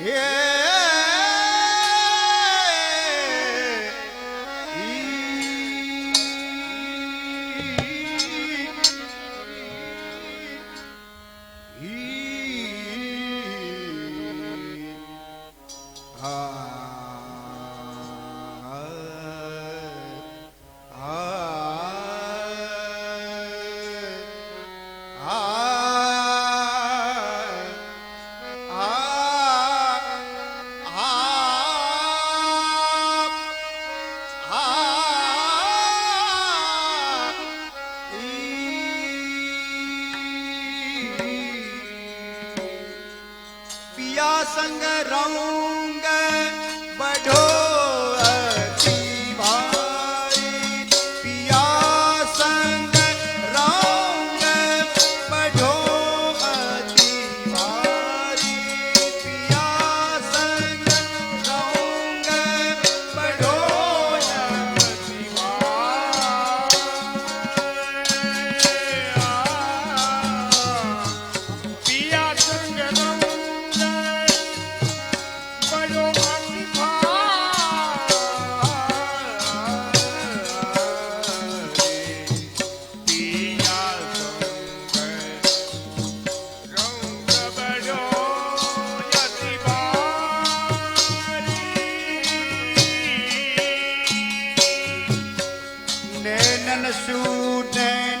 Yeah. रङ्ग shooting.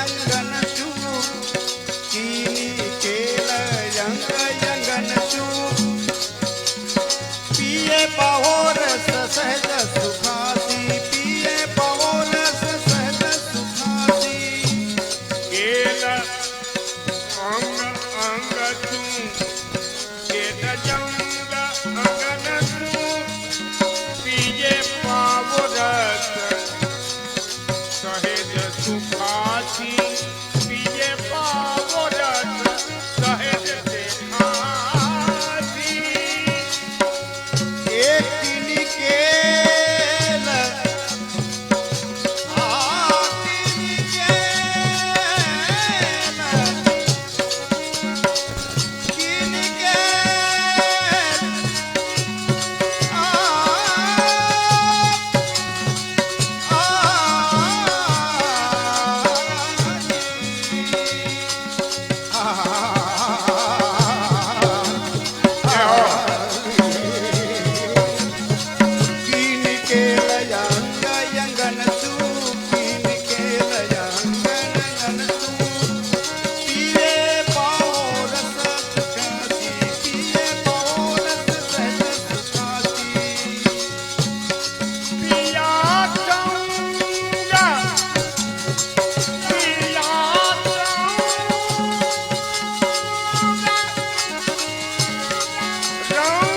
रंगन Show.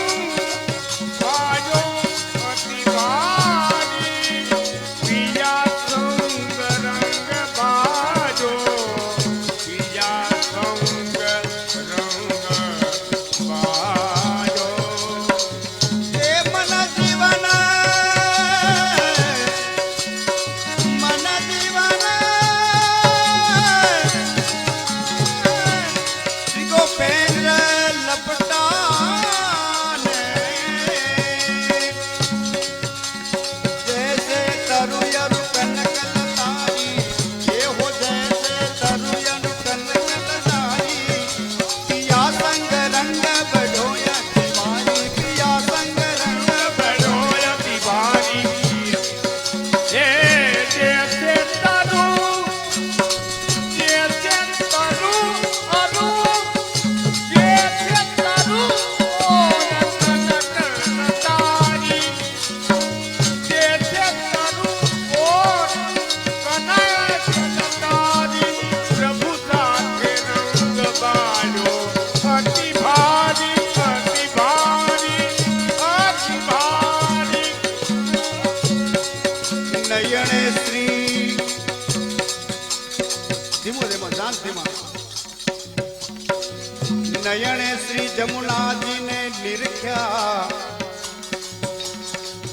નયણે Shri. જમુનાજીને નિરખ્યા.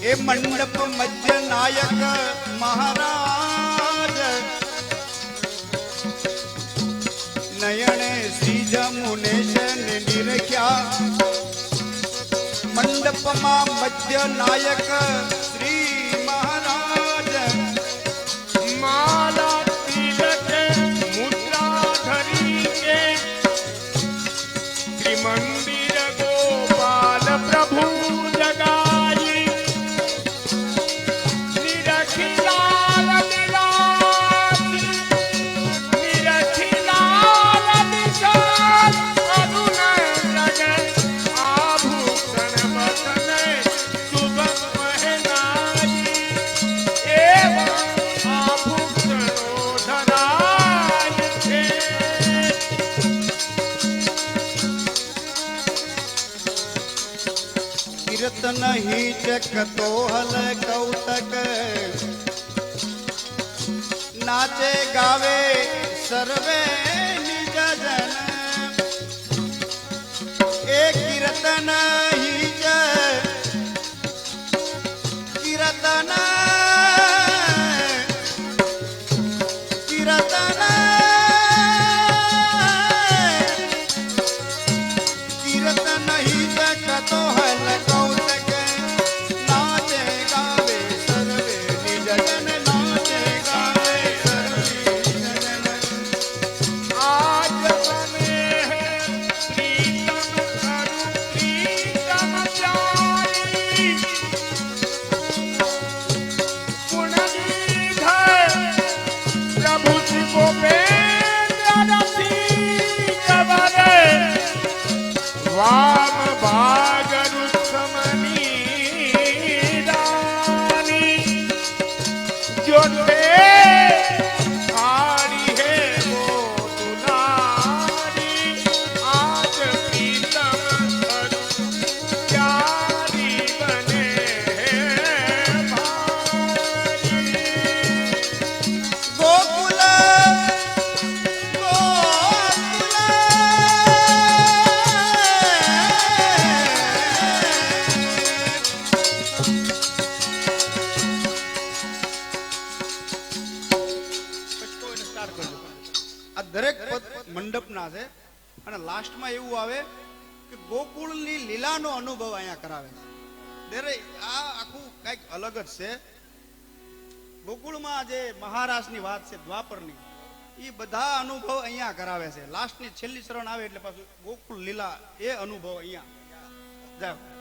એ મંડપ મધ્ય નાયક મહારાજ. શિરખ્યા મંડપમાં મધ્ય નાયક શ્રી નહીં ચકતો હલ કૌતક નાચે ગાવે સર્વે નિજ જન એ કીર્તન મંડપના છે. અને લાસ્ટમાં એવું આવે કે ગોકુળની લીલાનો અનુભવ અહીંયા કરાવે છે. દરેક આ આખું કંઈક અલગ જ છે. ગોકુળમાં જે મહારાજની વાત છે, દ્વાપરની, એ બધા અનુભવ અહીંયા કરાવે છે. લાસ્ટની છેલ્લી શરણ આવે એટલે પાછું ગોકુળ લીલા એ અનુભવ અહીંયા. જાઓ.